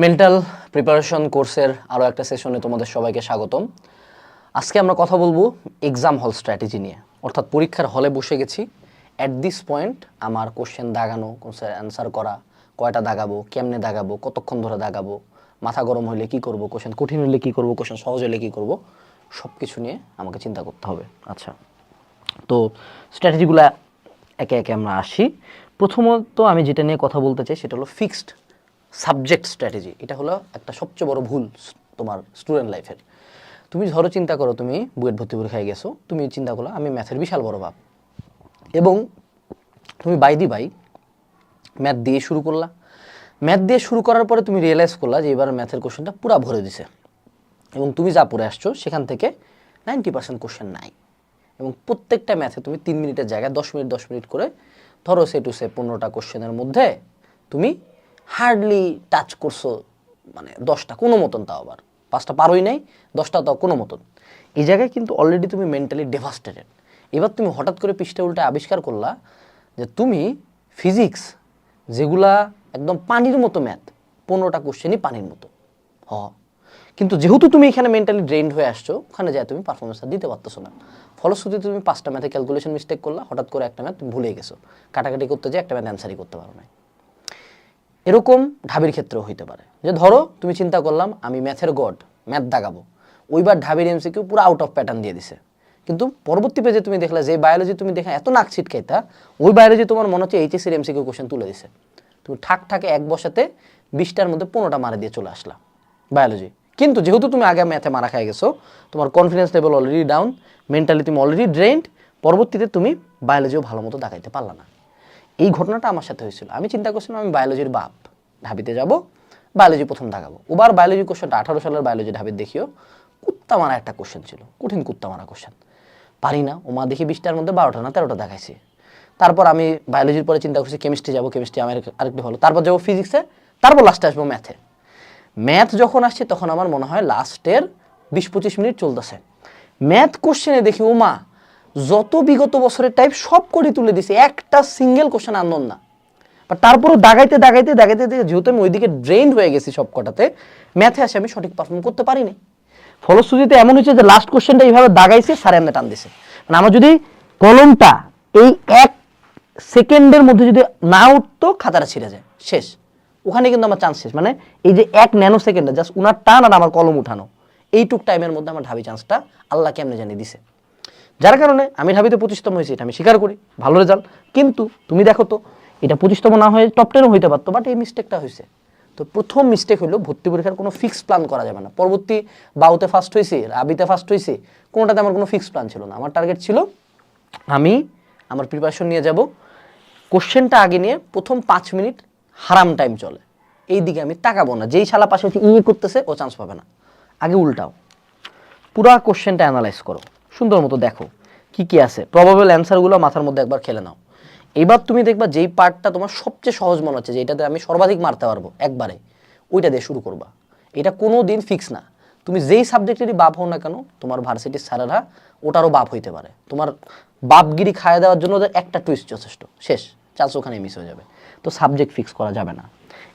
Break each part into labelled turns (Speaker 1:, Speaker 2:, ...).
Speaker 1: Mental preparation কোর্সের আরও একটা সেশনে তোমাদের সবাইকে স্বাগতম। আজকে আমরা কথা বলব এক্সাম হল স্ট্র্যাটেজি নিয়ে। অর্থাৎ পরীক্ষার হলে বসে গেছি। অ্যাট দিস পয়েন্ট আমার কোশ্চেন দাগানো কোশ্চেন অ্যান্সার করা, কয়টা দাগাবো, কেমনে দাগাবো, কতক্ষণ ধরে দাগাবো, মাথা গরম হলে কি করব কোশ্চেন কঠিন হলে কি করব কোশ্চেন সহজ হলে কি করব সব কিছু নিয়ে আমাকে চিন্তা করতে হবে। আচ্ছা তো স্ট্র্যাটেজিগুলো একে একে আমরা আসি। প্রথমত আমি যেটা নিয়ে কথা বলতে চাই, সেটা হলো ফিক্সড সাবজেক্ট স্ট্র্যাটেজি, এটা হলো একটা সবচেয়ে বড় ভুল তোমার স্টুডেন্ট লাইফের তুমি ধরো চিন্তা করো তুমি বুয়েট ভর্তি পরীক্ষায় গেছো, তুমি চিন্তা করো আমি ম্যাথের বিশাল বড় ভাব এবং তুমি বাই দি বাই ম্যাথ দিয়ে শুরু করলা। ম্যাথ দিয়ে শুরু করার পরে তুমি রিয়েলাইজ করলা যে এবার ম্যাথের কোশ্চেনটা পুরা ভরে দিছে। এবং তুমি যা পড়ে আসছো সেখান থেকে নাইনটি পার্সেন্ট কোশ্চেন নাই। এবং প্রত্যেকটা ম্যাথে তুমি তিন মিনিটের জায়গায় দশ মিনিট দশ মিনিট করে ধরো সে টু সে পনেরোটা কোশ্চেনের মধ্যে তুমি হার্ডলি টাচ করছ মানে দশটা, কোনো মতন তাও আবার। পাঁচটা পারোই নাই, দশটা তাও কোনো মতন। এই জায়গায় কিন্তু অলরেডি তুমি মেন্টালি ডেভাস্টেটেড এবার তুমি হঠাৎ করে পৃষ্ঠা উল্টে আবিষ্কার করলা যে তুমি ফিজিক্স যেগুলা একদম পানির মতো ম্যাথ পনেরোটা কোশ্চেনই পানির মতো। হ। কিন্তু যেহেতু তুমি এখানে মেন্টালি ড্রেন্ড হয়ে আসছো, ওখানে যায় তুমি পারফরমেন্সটা দিতে পারতেছো না। ফলশ্রুতিতে তুমি পাঁচটা ম্যাথে ক্যালকুলেশন মিস্টেক করলা, হঠাৎ করে একটা ম্যাথ ভুলে গেছো। কাটাকাটি করতে যে একটা ম্যাথ অ্যান্সারই করতে পারো না এরকম ঢাবির ক্ষেত্রেও হইতে পারে। যে ধরো, তুমি চিন্তা করলাম, আমি ম্যাথের গড, ম্যাথ দাগাবো ওইবার ঢাবির এমসিকিউ পুরো আউট অফ প্যাটার্ন দিয়ে দিছে। কিন্তু পরবর্তী পেজে তুমি দেখলে যে বায়োলজি তুমি দেখে এত নাক ছিটকাইতা ওই বায়োলজি তোমার মনে হচ্ছে এইচএসির এমসিকিউ কোশ্চেন তুলে দিছে। তুমি ঠাক ঠাকে এক বসাতে বিশটার মধ্যে পনেরোটা মারা দিয়ে চলে আসলা বায়োলজি কিন্তু যেহেতু তুমি আগে ম্যাথে মারা খাই গেছো, তোমার confidence level already down mentally তুমি অলরেডি ড্রেন্ড পরবর্তীতে তুমি বায়োলজিও ভালো মতো দেখাইতে পারলা না। এই ঘটনাটা আমার সাথে হয়েছিল। আমি চিন্তা করছিলাম আমি বায়োলজির বাপ, ঢাবিতে যাব বায়োলজি প্রথম দেখাবো ওবার বায়োলজি কোশ্চেনটা আঠারো সালের বায়োলজি ঢাবির দেখিও কুত্তা মারা একটা কোশ্চেন ছিল, কঠিন কুত্তা মারা কোশ্চেন পারি না, ও মা দেখি বিশটার মধ্যে বারোটা না তেরোটা দেখাইছে। তারপর আমি বায়োলজির পরে চিন্তা করছি কেমিস্ট্রি যাব কেমিস্ট্রি আমার আরেকটু ভালো। তারপর যাব ফিজিক্সে তারপর লাস্টে আসব ম্যাথে ম্যাথ যখন আসছে, তখন আমার মনে হয় লাস্টের বিশ পঁচিশ মিনিট চলতেছে। ম্যাথ কোশ্চেনে দেখি, ও মা যত বিগত বছরের টাইপ সব করে তুলে দিছে, একটা সিঙ্গেল কোশ্চেন আনন্দ না। বা তারপরও দাগাইতে দাগাইতে দাগাইতে দাগাইতে, যেহেতু আমি ওইদিকে ড্রেন হয়ে গেছি সব কটাতে ম্যাথে আসে আমি সঠিক পারফর্ম করতে পারিনি। ফলশ্রুতিতে এমন হয়েছে যে লাস্ট কোশ্চেনটা এইভাবে দাগাইছে স্যার এমনি টান দিছে। মানে আমার যদি কলমটা এই এক সেকেন্ডের মধ্যে যদি না উঠতো, খাতাটা ছিঁড়ে যায়। শেষ। ওখানে কিন্তু আমার চান্স শেষ। মানে এই যে এক ন্যানো সেকেন্ডে জাস্ট উনার টান আর আমার কলম উঠানো। এইটুক টাইমের মধ্যে আমার ঢাবি চান্সটা আল্লাহ কেমনে জানিয়ে দিছে? যার কারণে আমি ঢাবিতে পঁচিশতম হয়েছি, এটা আমি স্বীকার করি, ভালো রেজাল্ট কিন্তু তুমি দেখো তো, এটা পঁচিশতম না হয়ে টপ টেনও হইতে পারতো বাট এই মিস্টেকটা হয়েছে তো প্রথম মিস্টেক হলো ভর্তি পরীক্ষার কোনো ফিক্স প্ল্যান করা যাবে না। পরবর্তী বাউতে ফার্স্ট হয়েছে রাবিতে ফার্স্ট হয়েছে কোনোটাতে আমার কোনো ফিক্স প্ল্যান ছিল না। আমার টার্গেট ছিল, আমি আমার প্রিপারেশন নিয়ে যাব কোশ্চেনটা আগে নিয়ে প্রথম পাঁচ মিনিট হারাম টাইম চলে। এই দিকে আমি তাকাবো না, যেই শালা পাশে ইয়ে করতেছে, ও চান্স পাবে না। আগে উল্টাও। পুরা কোশ্চেনটা অ্যানালাইজ করো। সুন্দর মতো দেখো। কি কি আছে? প্রবাবল অ্যান্সারগুলো মাথার মধ্যে একবার খেলে নাও। এবার তুমি দেখবা যেই পার্টটা তোমার সবচেয়ে সহজ মনে হচ্ছে যেটাতে আমি সর্বাধিক মারতে পারব একবারে, ওইটা দিয়ে শুরু করবা। এটা কোনো দিন ফিক্স না। তুমি যেই সাবজেক্টেরই বাপ হও না কেন, তোমার ভার্সিটির স্যারেরা ওটারও বাপ হইতে পারে। তোমার বাপগিরি খাইয়ে দেওয়ার জন্য একটা টুইস্ট যথেষ্ট। শেষ। চান্স ওখানে মিস হয়ে যাবে। তো সাবজেক্ট ফিক্স করা যাবে না।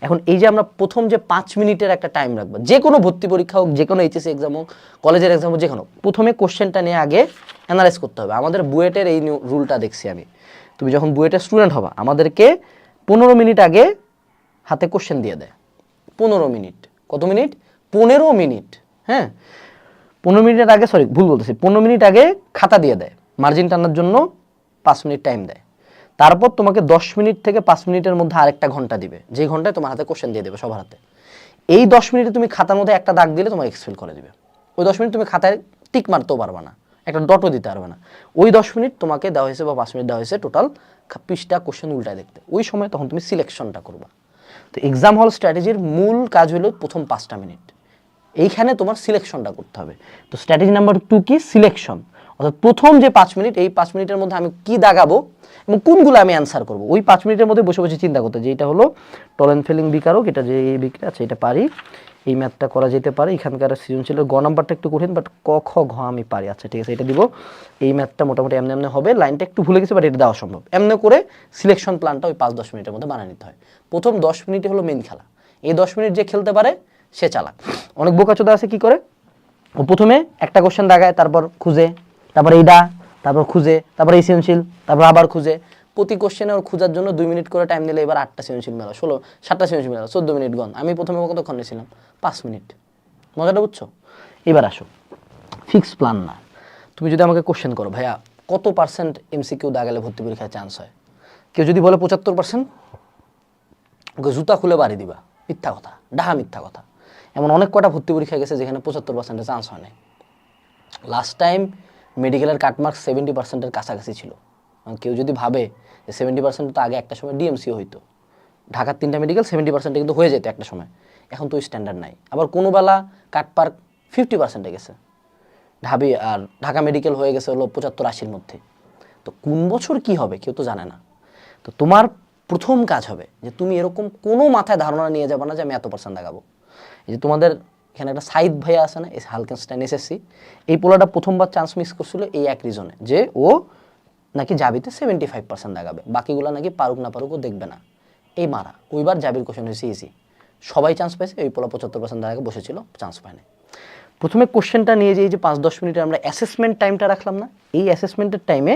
Speaker 1: এখন এই যে আমরা প্রথম যে পাঁচ মিনিটের একটা টাইম রাখব, যে কোনো ভর্তি পরীক্ষা হোক, যে কোনো এইচএসসি এক্সাম হোক কলেজের এক্সাম হোক, যে কোনো প্রথমে কোশ্চেনটা নিয়ে আগে অ্যানালাইজ করতে হবে। আমাদের বুয়েটের এই রুলটা দেখছি আমি। তুমি যখন বুয়েটের স্টুডেন্ট হবা, আমাদেরকে পনেরো মিনিট আগে হাতে কোশ্চেন দিয়ে দেয়। পনেরো মিনিট। কত মিনিট? পনেরো মিনিট। হ্যাঁ? পনেরো মিনিটের আগে সরি ভুল বলতেছি। পনেরো মিনিট আগে খাতা দিয়ে দেয়। মার্জিন টানার জন্য পাঁচ মিনিট টাইম দেয়। তারপর তোমাকে দশ মিনিট থেকে পাঁচ মিনিটের মধ্যে আরেকটা ঘণ্টা দিবে। যে ঘন্টায় তোমার হাতে কোশ্চেন দিয়ে দেবে সবার হাতে। এই দশ মিনিটে তুমি খাতার মধ্যে একটা দাগ দিলে তোমাকে এক্সফেল করে দিবে। ওই দশ মিনিট তুমি খাতায় টিক মারতেও পারবে না। একটা ডটও দিতে পারবে না। ওই দশ মিনিট তোমাকে দেওয়া হয়েছে বা পাঁচ মিনিট দেওয়া হয়েছে টোটাল পৃষ্ঠা কোশ্চেন উল্টায় দেখতে। ওই সময় তখন তুমি সিলেকশনটা করবা। তো এক্সাম হল স্ট্র্যাটেজির মূল কাজ হলো প্রথম পাঁচটা মিনিট। এইখানে তোমার সিলেকশনটা করতে হবে। তো স্ট্র্যাটেজি নাম্বার টু কি? সিলেকশন অর্থাৎ প্রথম যে পাঁচ মিনিট, এই পাঁচ মিনিটের মধ্যে আমি কি দাগাবো এবং কোনগুলো আমি অ্যান্সার করব? ওই পাঁচ মিনিটের মধ্যে বসে বসে চিন্তা করতে যে এটা হলো টলেন ফেলিং বিকারক, এটা যে এই বিক্রি আছে এটা পারি। এই ম্যাথটা করা যেতে পারে। এখানকার সৃজনশীলের গ নাম্বারটা একটু কঠিন বাট ক, খ, ঘ আমি পারি। আচ্ছা ঠিক আছে, এটা দিব। এই ম্যাথটা মোটামুটি এমনি এমনি হবে। লাইনটা একটু ভুলে গেছে বাট এটা দেওয়া সম্ভব। এমনি করে সিলেকশন প্ল্যানটা ওই পাঁচ, দশ মিনিটের মধ্যে বানিয়ে নিতে হয়। প্রথম দশ মিনিটই হলো মেন খেলা। এই দশ মিনিট যে খেলতে পারে, সে চালাক। অনেক বোকাচোদা আছে কি করে? ও প্রথমে একটা কোশ্চেন দাগায়, তারপর খুঁজে তারপর এইটা তারপর খুঁজে, তারপর এই সৃজনশীল, তারপর আবার খুঁজে। প্রতি কোশ্চেনে ওর খোঁজার জন্য দুই মিনিট করে টাইম দিলে এবার আটটা সৃজনশীল মেলা, ষোলো, সাতটা সৃজনশীল মেলা, চোদ্দ মিনিট গন আমি প্রথমে কতক্ষণ নিয়েছিলাম? পাঁচ মিনিট মজাটা বুঝছ? এবার আসো। ফিক্স প্ল্যান না। তুমি যদি আমাকে কোশ্চেন করো, ভাইয়া, কত পার্সেন্ট এমসিকিউ দাগালে ভর্তি পরীক্ষায় চান্স হয়? কেউ যদি বলে পঁচাত্তর পার্সেন্ট ওকে জুতা খুলে বাড়ি দিবা। মিথ্যা কথা, ডাহা মিথ্যা কথা। এমন অনেক কটা ভর্তি পরীক্ষা গেছে যেখানে পঁচাত্তর পার্সেন্টের চান্স হয় নাই। লাস্ট টাইম মেডিকেলের কাটমার্ক সেভেন্টি পার্সেন্টের কাছাকাছি ছিল। কেউ যদি ভাবে যে সেভেন্টি পার্সেন্ট তো আগে একটা সময় ডিএমসি হইতো। ঢাকার তিনটা মেডিকেল সেভেন্টি পার্সেন্টে কিন্তু হয়ে যেত একটা সময়। এখন তো ওই স্ট্যান্ডার্ড নাই। আবার কোনো বেলা কাটপার্ক ফিফটি পার্সেন্টে গেছে। ঢাবি আর ঢাকা মেডিকেল হয়ে গেছে হলো পঁচাত্তর আশির মধ্যে। তো কোন বছর কি হবে কেউ তো জানে না। তো তোমার প্রথম কাজ হবে যে তুমি এরকম কোনো মাথায় ধারণা নিয়ে যাবে না যে আমি এত পার্সেন্ট এই যে তোমাদের এখানে একটা সাইদ ভাইয়া আছে না হালকেনস্টাইন এসএসসি এই পোলাটা প্রথমবার চান্স মিস করছিল এই এক রিজনে যে ও নাকি জাবিতে সেভেন্টি ফাইভ পার্সেন্ট দেখাবে বাকিগুলো নাকি পারুক না পারুক ও দেখবে না। এই মারা, ওইবার জাবির কোশ্চেন হয়েছে ইজি সবাই চান্স পাইছে, এই পোলা পঁচাত্তর পার্সেন্ট দাগাকে বসেছিল চান্স পায়নি। প্রথমে কোশ্চেনটা নিয়ে যে এই যে পাঁচ দশ মিনিটে আমরা অ্যাসেসমেন্ট টাইমটা রাখলাম না, এই অ্যাসেসমেন্টের টাইমে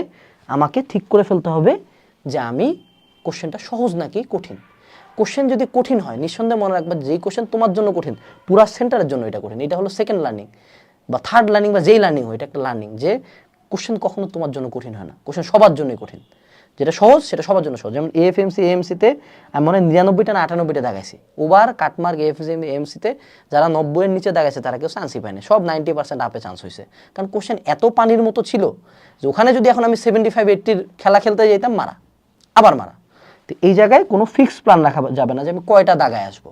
Speaker 1: আমাকে ঠিক করে ফেলতে হবে যে আমি কোশ্চেনটা সহজ নাকি কঠিন। কোশ্চেন যদি কঠিন হয়, নিঃসন্দেহে মনে রাখবা যেই কোশ্চেন তোমার জন্য কঠিন, পুরা সেন্টারের জন্য এটা কঠিন। এটা হলো সেকেন্ড লার্নিং বা থার্ড লার্নিং বা যেই লার্নিং হয় এটা একটা লার্নিং যে কোশ্চেন কখনো তোমার জন্য কঠিন হয় না। কোশ্চেন সবার জন্যই কঠিন। যেটা সহজ, সেটা সবার জন্য সহজ। যেমন এএফএমসি এএমসিতে আমি মনে হয় নিরানব্বইটা না আটানব্বইটা দেখাইছি। ওবার কাটমার্ক এএফএমসি এএমসিতে যারা নব্বইয়ের নিচে দেখাইছে, তারা কেউ চান্সই পায়নি সব নাইনটি পার্সেন্ট আপে চান্স হয়েছে কারণ কোশ্চেন এত পানির মতো ছিল যে ওখানে যদি এখন আমি সেভেন্টি ফাইভ এইটটির খেলা খেলতে যেতাম মারা। আবার মারা। এই জায়গায় কোনো ফিক্স প্ল্যান রাখা যাবে না যে আমি কয়টা দাগায় আসব।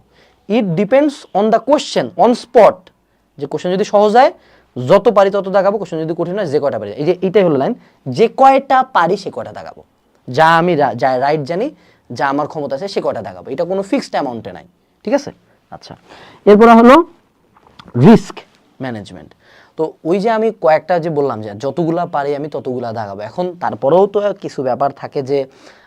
Speaker 1: It depends on the question on spot যে কোশ্চেন যদি সহজ হয়, যত পারি তত দাগাবো কোশ্চেন যদি কঠিন হয়, যে কয়টা পারি। এই যে এইটাই হলো লাইন যে কয়টা পারি সে কয়টা দাগাবো। যা আমি যা রাইট জানি, যা আমার ক্ষমতা আছে সে কয়টা দাগাবো। এটা কোনো ফিক্সড অ্যামাউন্টে নাই। ঠিক আছে? আচ্ছা। এরপরে হলো রিস্ক ম্যানেজমেন্ট তো ওই যে আমি কয়েকটা যে বললাম যে যতগুলা পারি আমি ততগুলা দাগাবো। এখন তারপরেও তো কিছু ব্যাপার থাকে যে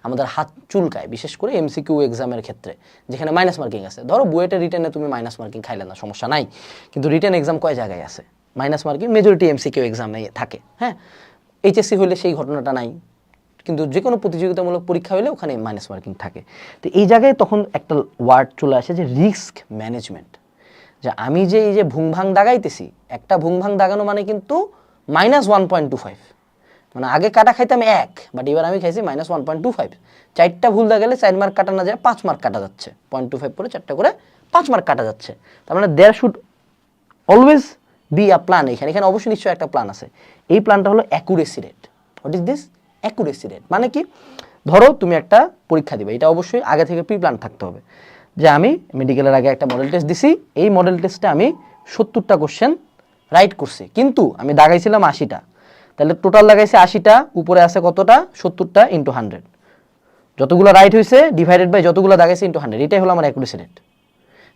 Speaker 1: আমাদের হাত চুলকায়, বিশেষ করে এমসিকিউ এক্সামের ক্ষেত্রে, যেখানে মাইনাস মার্কিং আছে। ধরো বুয়েটের রিটেনে তুমি মাইনাস মার্কিং খাইলে না, সমস্যা নাই। কিন্তু রিটেন এক্সাম কয় জায়গায় আছে? মাইনাস মার্কিং মেজরিটি এমসিকিউ এক্সামে থাকে হ্যাঁ? এইচএসসি হলে সেই ঘটনাটা নাই। কিন্তু যে কোনো প্রতিযোগিতামূলক পরীক্ষা হলে ওখানে মাইনাস মার্কিং থাকে। তো এই জায়গায় তখন একটা ওয়ার্ড চলে আসে যে রিস্ক ম্যানেজমেন্ট যে আমি যে এই যে ভুংভাং দাগাইতেছি, একটা ভুংভাং দাগানো মানে কিন্তু minus one point two five মানে আগে কাটা খাইতাম এক বাট এবার আমি খাইছি minus one point two five চারটা ভুল দাগালে চার মার্ক কাটা না যায়, পাঁচ মার্ক কাটা যাচ্ছে। পয়েন্ট টু ফাইভ করে চারটা করে পাঁচ মার্ক কাটা যাচ্ছে। তার মানে there should always be a plan এখানে। এখানে অবশ্যই নিশ্চয়ই একটা প্ল্যান আছে। এই প্ল্যানটা হলো accuracy rate what is this accuracy rate মানে কি? ধরো তুমি একটা পরীক্ষা দিবে। এটা অবশ্যই আগে থেকে প্রি প্ল্যান থাকতে হবে। যে আমি মেডিকেলের আগে একটা মডেল টেস্ট দিছি। এই মডেল টেস্টে আমি সত্তরটা কোশ্চেন রাইট করছি। কিন্তু আমি দাগাইছিলাম আশিটা। তাহলে টোটাল লাগাইছি আশিটা, উপরে আছে কতটা? সত্তরটা ইন্টু হান্ড্রেড যতগুলো রাইট হয়েছে ডিভাইডেড বাই যতগুলো দাগাইছে ইন্টু হান্ড্রেড এটাই হলো আমার অ্যাকুরেসি রেট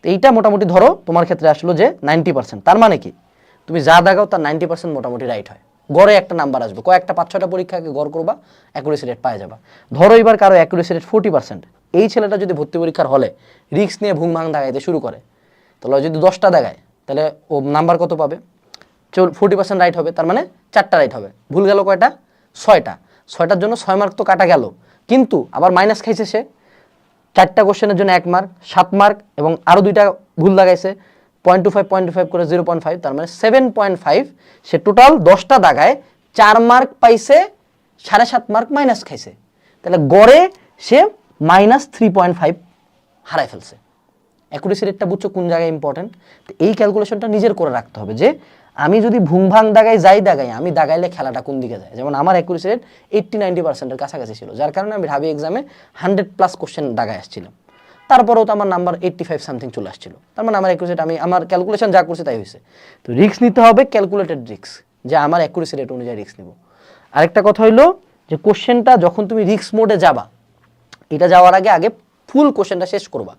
Speaker 1: তো এইটা মোটামুটি ধরো, তোমার ক্ষেত্রে আসলো যে নাইনটি পার্সেন্ট তার মানে কি? তুমি যা দাগাও, তার নাইনটি পার্সেন্ট মোটামুটি রাইট হয়। গড়ে একটা নাম্বার আসবে। কয়েকটা পাঁচ ছটা পরীক্ষাকে গড় করবা অ্যাকুরেসি রেট পাওয়া যাবে। ধরো এবার কারও অ্যাকুরেসি রেট ফোর্টি পার্সেন্ট এই ছেলেটা যদি ভর্তি পরীক্ষার হলে রিক্স নিয়ে ভুং ভাং দাগাইতে শুরু করে, তাহলে যদি দশটা দেখায় তাহলে ও নাম্বার কত পাবে? চল ফোর্টি পার্সেন্ট রাইট হবে, তার মানে চারটা রাইট হবে। ভুল গেল কয়টা? ছয়টা। ছয়টার জন্য ছয় মার্ক তো কাটা গেল। কিন্তু আবার মাইনাস খাইছে সে। চারটা কোশ্চেনের জন্য এক মার্ক সাত মার্ক এবং আরও দুইটা ভুল লাগাইছে। Point two five, point five করে জিরো পয়েন্ট ফাইভ, তার মানে সেভেন পয়েন্ট ফাইভ সে টোটাল দশটা দাগায় চার মার্ক পাইছে, সাড়ে সাত মার্ক মাইনাস খাইছে। তাহলে গড়ে সে মাইনাস থ্রি পয়েন্ট ফাইভ হারাই ফেলছে। অ্যাকুরেসি রেটটা বুঝছ কোন জায়গায় ইম্পর্টেন্ট এই ক্যালকুলেশনটা নিজের করে রাখতে হবে যে আমি যদি ভুংভাং দাগাই যাই দাগাই আমি দাগাইলে খেলাটা কোন দিকে যায়? যেমন আমার অ্যাকুরেসি রেট এইট্টি নাইনটি পার্সেন্টের কাছাকাছি ছিল, যার কারণে আমি ঢাবি এক্সামে হান্ড্রেড প্লাস কোশ্চেন দাগায় আসছিলাম। তারপরেও তো আমার নাম্বার এইট্টি ফাইভ সামথিং চলে আসছিল। তার মানে আমার অ্যাকুরেসি আমি আমার ক্যালকুলেশন যা করছে তাই হয়েছে। তো রিস্ক নিতে হবে ক্যালকুলেটেড রিস্ক যে আমার অ্যাকুরেসি রেট অনুযায়ী রিস্ক নিব। আরেকটা কথা হইল যে কোশ্চেনটা যখন তুমি রিস্ক মোডে যাবা, এটা যাওয়ার আগে আগে ফুল কোশ্চেনটা শেষ করবা।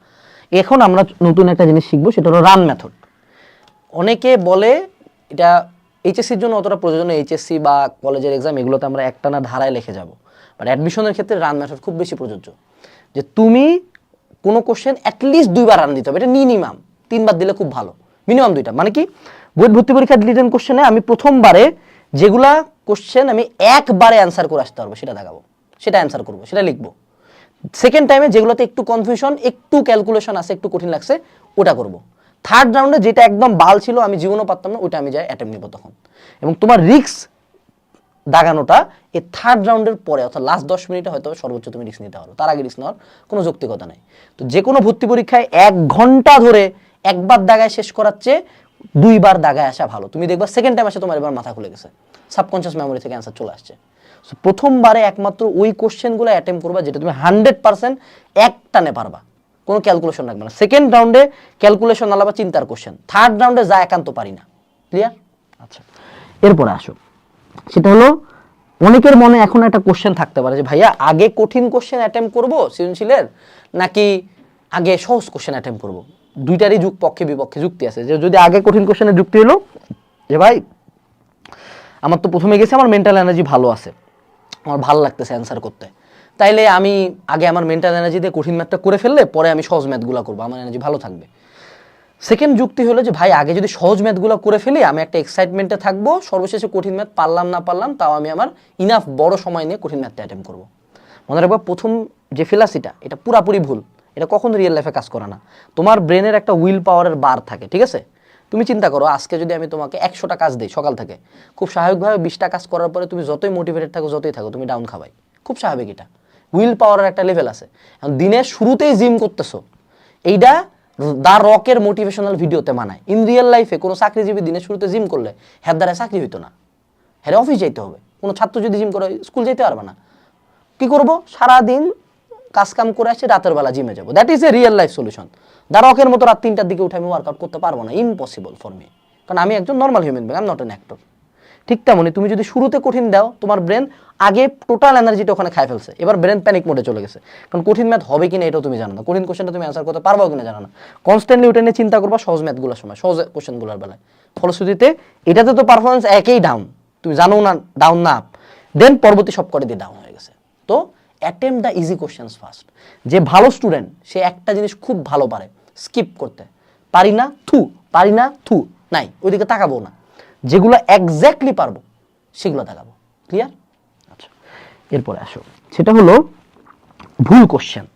Speaker 1: এখন আমরা নতুন একটা জিনিস শিখব, সেটা হলো রান মেথড অনেকে বলে এটা এইচএসসির জন্য অতটা প্রয়োজন এইচএসসি বা কলেজের এক্সাম এগুলোতে আমরা একটানা ধারায় লিখে যাব। বাট অ্যাডমিশনের ক্ষেত্রে রান মেথড খুব বেশি প্রযোজ্য। যে তুমি কোনো কোশ্চেন অ্যাটলিস্ট দুইবার রান দিতে হবে। এটা মিনিমাম তিনবার দিলে খুব ভালো। মিনিমাম দুইটা। মানে কি? বুয়েট ভর্তি পরীক্ষার রিটেন কোশ্চেনে আমি প্রথমবারে যেগুলা কোশ্চেন আমি একবারে অ্যান্সার করে আসতে পারব, সেটা দেখাবো। সেটা অ্যান্সার করব, সেটা লিখব। সেকেন্ড টাইমে যেগুলোতে একটু কনফিউশন একটু ক্যালকুলেশন আছে, একটু কঠিন লাগছে, ওটা করব। থার্ড রাউন্ডে যেটা একদম বাল ছিল, আমি জীবনও পারতাম না ওটা আমি যাই অ্যাটেম্প নিব তখন। এবং তোমার রিক্স দাগানোটা এই থার্ড রাউন্ডের পরে, অর্থাৎ লাস্ট দশ মিনিটে হয়তো সর্বোচ্চ তুমি রিস্ক নিতে পারো। তার আগে রিস্ক নেওয়ার কোনো যৌক্তিকতা নেই। তো যে কোনো ভর্তি পরীক্ষায় এক ঘণ্টা ধরে একবার দাগায় শেষ করার চেয়ে দুইবার দাগায় আসা ভালো। তুমি দেখবা সেকেন্ড টাইম আসে তোমার এবার মাথা খুলে গেছে। সাবকনশিয়াস মেমোরি থেকে অ্যান্সার চলে আসছে। প্রথমবারে একমাত্র ওই কোশ্চেনগুলো অ্যাটেম্প করবা যেটা তুমি হান্ড্রেড পার্সেন্ট এক টানে পারবা। কোনো ক্যালকুলেশন রাখবে না। সেকেন্ড রাউন্ডে ক্যালকুলেশন আলাবা চিন্তার কোশ্চেন থার্ড রাউন্ডে যা একান্ত পারি না। ক্লিয়ার আচ্ছা। এরপরে আসো। সেটা হলো অনেকের মনে এখন একটা কোশ্চেন থাকতে পারে যে, ভাইয়া, আগে কঠিন কোশ্চেন অ্যাটেম্প করব সৃজনশীলের, নাকি আগে সহজ কোশ্চেন অ্যাটেম্প করব? দুইটারই যুগ, পক্ষে বিপক্ষে যুক্তি আছে। যে যদি আগে কঠিন কোশ্চেনের যুক্তি হলো যে, ভাই, আমার তো প্রথমে গেছে, আমার মেন্টাল এনার্জি ভালো আছে, আমার ভালো লাগতেছে অ্যান্সার করতে। তাইলে আমি আগে আমার মেন্টাল এনার্জি দিয়ে কঠিন ম্যাথটা করে ফেললে, পরে আমি সহজ ম্যাথগুলো করব, আমার এনার্জি ভালো থাকবে। সেকেন্ড যুক্তি হলো যে, ভাই, আগে যদি সহজ ম্যাথগুলো করে ফেলি, আমি একটা এক্সাইটমেন্টে থাকব, সর্বশেষে কঠিন ম্যাথ পারলাম না পারলাম, তাও আমি আমার ইনাফ বড় সময় নিয়ে কঠিন ম্যাথটা অ্যাটেম্প করব। মনে রাখবা, প্রথম যে ফিলাসিটা এটা পুরাপুরি ভুল। এটা কখনো রিয়েল লাইফে কাজ করে না। তোমার ব্রেনের একটা উইল পাওয়ারের বার থাকে, ঠিক আছে? তুমি চিন্তা করো, আজকে যদি আমি তোমাকে একশোটা কাজ দিই সকাল থেকে, খুব স্বাভাবিকভাবে বিশটা কাজ করার পরে তুমি যতই মোটিভেটেড থাকো, যতই থাকো, তুমি ডাউন খাবাই। খুব স্বাভাবিক এটা। উইল পাওয়ারের একটা লেভেল আছে। দিনের শুরুতেই জিম করতেছো, এইটা দা রকের মোটিভেশনাল ভিডিওতে মানায়। ইন রিয়েল লাইফে কোনো চাকরিজীবী দিনের শুরুতে জিম করলে হ্যার দ্বারা চাকরি হইতো না। হ্যাঁ অফিস যাইতে হবে। কোনো ছাত্র যদি জিম করে স্কুল যেতে পারবে না। কি করব? সারাদিন কাজ কাম করে আসছে রাতের বেলা জিমে যাব। That is a real life solution দারকের মতো রাত তিনটার দিকে উঠে আমি ওয়ার্কআউট করতে পারব না। ইম্পসিবল ফর মি কারণ আমি একজন normal human being I'm not an actor ঠিক তেমনই তুমি যদি শুরুতে কঠিন দাও, তোমার ব্রেন আগে টোটাল এনার্জিটা ওখানে খাই ফেলছে। এবার ব্রেন প্যানিক মোডে চলে গেছে। কারণ কঠিন ম্যাথ হবে কিনা এটাও তুমি জানো না। কঠিন কোশ্চেনটা তুমি অ্যান্সার করতে পারব কিনা জানো না। কনস্ট্যান্টলি ওটা নিয়ে চিন্তা করবা, সহজ ম্যাথগুলোর সময়, সহজ কোশ্চেনগুলোর বেলায়। ফলশ্রুতিতে এটাতে তো পারফরমেন্স একই ডাউন তুমি জানো না ডাউন না আপ দেন পরবর্তী সব করে দিয়ে ডাউন হয়ে গেছে। তো attempt the easy questions first যে ভালো স্টুডেন্ট সে একটা জিনিস খুব ভালো পারে। স্কিপ করতে। পারি না, থু, পারি না, থু, নাই। ওইদিকে তাকাবো না। যেগুলো একজ্যাক্টলি পারব সেগুলো দেখাবো। ক্লিয়ার আচ্ছা। এরপরে আসো। সেটা হলো ভুল কোশ্চেন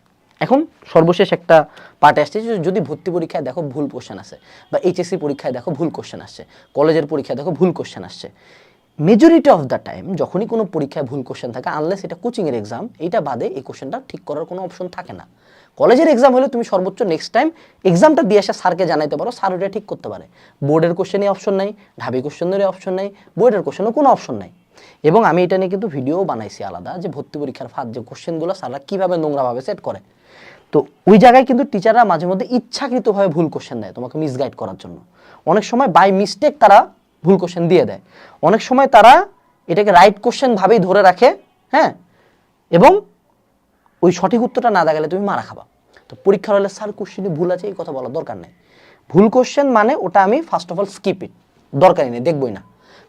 Speaker 1: এখন সর্বশেষ একটা পার্টে আসছে যদি ভর্তি পরীক্ষায় দেখো ভুল কোশ্চেন আসে বা এইচএসসি পরীক্ষায় দেখো ভুল কোশ্চেন আসছে কলেজের পরীক্ষায় দেখো ভুল কোশ্চেন আসছে। মেজরিটি অফ দ্য টাইম যখনই কোনো পরীক্ষায় ভুল কোশ্চেন থাকে আনলেস এটা কোচিংয়ের এক্সাম এইটা বাদে এই কোশ্চেনটা ঠিক করার কোনো অপশন থাকে না। কলেজের এক্সাম হলে তুমি সর্বোচ্চ নেক্সট টাইম এক্সামটা দিয়ে আসা স্যারকে জানাইতে পারো। স্যার ওটা ঠিক করতে পারে। বোর্ডের কোশ্চেনে অপশন নাই, ঢাবি কোশ্চেনের অপশন নাই, বোর্ডের কোশ্চেনও কোনো অপশন নাই। এবং আমি এটা নিয়ে কিন্তু ভিডিও বানাইছি আলাদা, যে ভর্তি পরীক্ষার ফাঁদ, যে কোশ্চেনগুলো স্যাররা কীভাবে নোংরাভাবে সেট করে। তো ওই জায়গায় কিন্তু টিচাররা মাঝে মধ্যে ইচ্ছাকৃতভাবে ভুল কোশ্চেন দেয় তোমাকে মিসগাইড করার জন্য। অনেক সময় বাই মিস্টেক তারা ভুল কোশ্চেন দিয়ে দেয়। অনেক সময় তারা এটাকে রাইট কোশ্চেন ভাবেই ধরে রাখে হ্যাঁ? এবং ওই সঠিক উত্তরটা না দেখালে তুমি মারা খাবা। তো পরীক্ষার হলে, স্যার কোশ্চেনে ভুল আছে, এই কথা বলার দরকার নেই। ভুল কোশ্চেন মানে ওটা আমি first of all skip it দরকারই নেই, দেখবই না।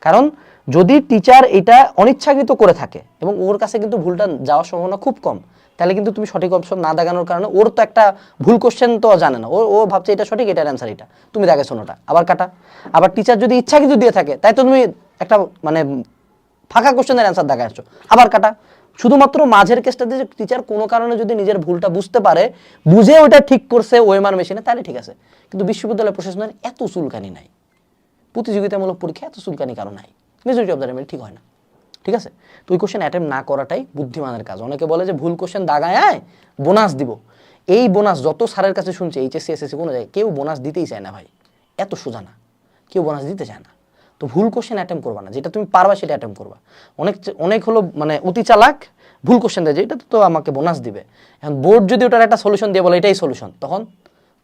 Speaker 1: কারণ যদি টিচার এটা অনিচ্ছাকৃত করে থাকে, এবং ওর কাছে কিন্তু ভুলটা যাওয়ার সম্ভাবনা খুব কম, তাহলে কিন্তু তুমি সঠিক অপশন না দেখানোর কারণে ওর তো একটা ভুল কোশ্চেন তো জানে না। ও ও ভাবছে এটা সঠিক, এটার অ্যান্সার এটা। তুমি দেখে শোনোটা, আবার কাটা। আবার টিচার যদি ইচ্ছাকৃত দিয়ে থাকে, তাই তো তুমি একটা মানে ফাঁকা কোশ্চেনের অ্যান্সার দেখা যাচ্ছ আবার কাটা। শুধুমাত্র মাঝের কেসটাতে যে টিচার কোনো কারণে যদি নিজের ভুলটা বুঝতে পারে, বুঝে ওটা ঠিক করছে ওয়েমার মেশিনে তাহলে ঠিক আছে। কিন্তু বিশ্ববিদ্যালয় প্রশাসনের এত চুলকানি নাই। প্রতিযোগিতামূলক পরীক্ষা এত চুলকানি কারও নাই। মেজরিটি অফ দ্য ঠিক হয় না। ঠিক আছে? তো ওই কোশ্চেন অ্যাটেম্প না করাটাই বুদ্ধিমানের কাজ। অনেকে বলে যে ভুল কোশ্চেন দাগায়, আয় বোনাস দিব। এই বোনাস যত স্যারের কাছে শুনছে, এইচএসসি, এসএসসি, কোনো জায়গায় কেউ বোনাস দিতেই চায় না ভাই। এত সোজা না। কেউ বোনাস দিতে চায় না। তো ভুল কোশ্চেন অ্যাটেম্প করবা না। যেটা তুমি পারবা সেটা অ্যাটেম্প করবা। অনেক অনেক হলো মানে অতি চালাক, ভুল কোশ্চেন দেয় যে, এটা তো আমাকে বোনাস দিবে। এখন বোর্ড যদি ওটার একটা সলিউশন দিয়ে বলে, এটাই সলিউশন তখন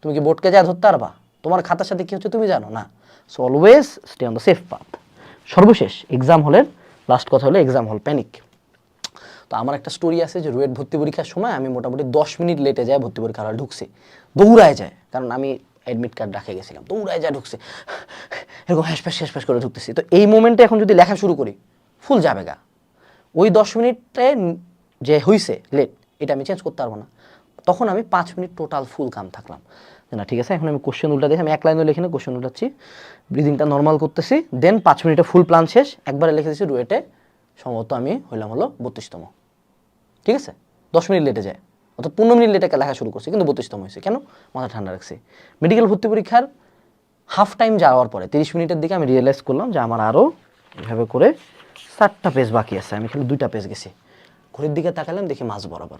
Speaker 1: তুমি কি বোর্ডকে যা ধরতে পারবা? তোমার খাতার সাথে কী হচ্ছে তুমি জানো? না। So always stay on the safe path সর্বশেষ এক্সাম হলের লাস্ট কথা হলো এক্সাম হল প্যানিক তো আমার একটা স্টোরি আছে যে, রুয়েট ভর্তি পরীক্ষার সময় আমি মোটামুটি দশ মিনিট লেটে যায় ভর্তি পরীক্ষা হলে ঢুকছি। দৌড়ায় যায়। কারণ আমি অ্যাডমিট কার্ড রাখে গেছিলাম। দৌড়ায় যায় ঢুকছে। এরকম হ্যাসপ্যাস হ্যাসপ্যাস করে ঢুকতেছি। তো এই মোমেন্টে এখন যদি লেখা শুরু করি ফুল যাবে গা। ওই দশ মিনিটে যে হইছে লেট এটা আমি চেঞ্জ করতে পারব না। তখন আমি পাঁচ মিনিট টোটাল ফুল কাম থাকলাম। যে না, ঠিক আছে, এখন আমি কোশ্চেন উল্টা দেখি, আমি এক লাইনে লিখে না কোশ্চেন উল্টাচ্ছি। ব্রিদিংটা নর্মাল করতেছি। দেন পাঁচ মিনিটে ফুল প্ল্যান শেষ। একবারে লিখে দিচ্ছি রুয়েটে সম্ভবত আমি হইলাম হলো বত্রিশতম। ঠিক আছে? দশ মিনিট লেটে যায়। অর্থাৎ পনেরো মিনিট লেটে লেখা শুরু করছি, কিন্তু বত্রিশতম হয়েছে। কেন? মাথা ঠান্ডা রাখছি। মেডিকেল ভর্তি পরীক্ষার হাফ টাইম যাওয়ার পরে, তিরিশ মিনিটের দিকে আমি রিয়েলাইজ করলাম যে আমার আরও এভাবে করে চারটা পেজ বাকি আছে। আমি খালি দুইটা পেজ গেছি। ঘড়ির দিকে তাকালাম, দেখি মাছ বরাবর।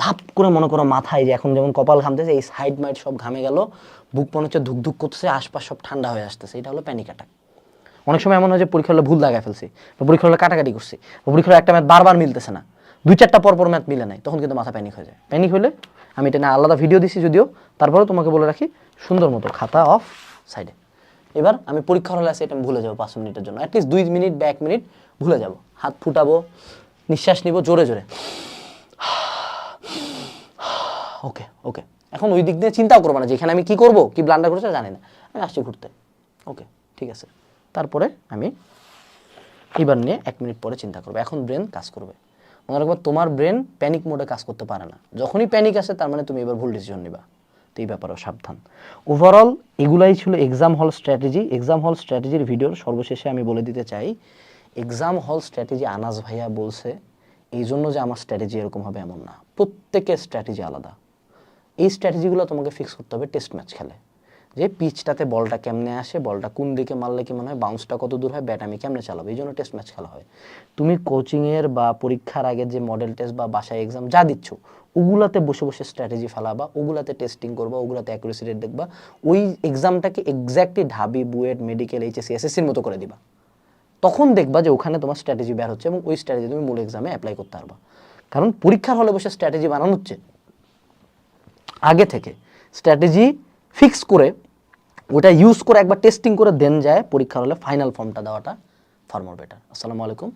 Speaker 1: ধাপ করে মনে করো মাথায় যে এখন যেমন কপাল ঘামতেছে, এই সাইড মাইড সব ঘামে গেল, বুক মনে হচ্ছে ধুক ধুক করতেছে, আশপাশ সব ঠান্ডা হয়ে আসতেছে। এটা হলো প্যানিক অ্যাটাক অনেক সময় এমন হয় যে পরীক্ষা হলে ভুল লাগাই ফেলছি, বা পরীক্ষা হলে কাটাকাটি করছি, বা পরীক্ষা একটা ম্যাথ বারবার মিলতেছে না। দুই চারটা পর পর ম্যাথ মিলে নাই, তখন কিন্তু মাথা প্যানিক হয়ে যায়। প্যানিক হলে আমি এটা না আলাদা ভিডিও দিছি যদিও, তারপরেও তোমাকে বলে রাখি, সুন্দর মতো, খাতা অফ সাইডে এবার আমি পরীক্ষা হলে আসে, এটা ভুলে যাব পাঁচ মিনিটের জন্য। অ্যাটলিস্ট দুই মিনিট বা এক মিনিট ভুলে যাব। হাত ফুটাবো, নিঃশ্বাস নিব, জোরে জোরে। ওকে ওকে এখন ওই দিক দিয়ে চিন্তাও করব না যে এখানে আমি কি করব, কি ব্লান্ডার করেছে, জানি না। আমি আসছি ঘুরতে। ওকে ঠিক আছে। তারপরে আমি এবার নিয়ে এক মিনিট পরে চিন্তা করব। এখন ব্রেন কাজ করবে। মনে রাখব, তোমার ব্রেন প্যানিক মোডে কাজ করতে পারে না। যখনই প্যানিক আসে, তার মানে তুমি এবার ভুল ডিসিশন নিবা। তো এই ব্যাপারেও সাবধান। ওভারঅল এগুলাই ছিল এক্সাম হল স্ট্র্যাটেজি এক্সাম হল স্ট্র্যাটেজির ভিডিওর সর্বশেষে আমি বলে দিতে চাই এক্সাম হল স্ট্র্যাটেজি আনাস ভাইয়া বলছে, এই জন্য যে আমার স্ট্র্যাটেজি এরকম হবে এমন না। প্রত্যেকের স্ট্র্যাটেজি আলাদা। এই স্ট্র্যাটেজিগুলো তোমাকে ফিক্স করতে হবে টেস্ট ম্যাচ খেলে। যে পিচটাতে বলটা কেমনে আসে, বলটা কোন দিকে মারলে কি মনে হয় বাউন্সটা কত দূর হয় ব্যাট আমি কেমনে চালাবো এই জন্য টেস্ট ম্যাচ খেলা হয়। তুমি কোচিংয়ের বা পরীক্ষার আগে যে মডেল টেস্ট বা বাসায় এক্সাম যা দিচ্ছ, ওগুলাতে বসে বসে স্ট্র্যাটেজি ফেলাবা, ওগুলাতে টেস্টিং করবা, ওগুলাতে অ্যাকুরেসি রেট দেখবা, ওই এক্সামটাকে এক্স্যাক্টলি ঢাবি, বুয়েট মেডিকেল এইচএসসি এসএসসির মতো করে দিবা। তখন দেখবা যে ওখানে তোমার স্ট্র্যাটেজি বের হচ্ছে এবং ওই স্ট্র্যাটেজি তুমি মূল এক্সামে অ্যাপ্লাই করতে পারবা। কারণ পরীক্ষার হলে বসে স্ট্র্যাটেজি বানানো হচ্ছে। আগে থেকে স্ট্র্যাটেজি ফিক্স করে ওটা ইউজ করে একবার টেস্টিং করে দেন যায়, পরীক্ষার হলে ফাইনাল ফর্মটা দেওয়াটা ফার মোর বেটার আসসালামু আলাইকুম।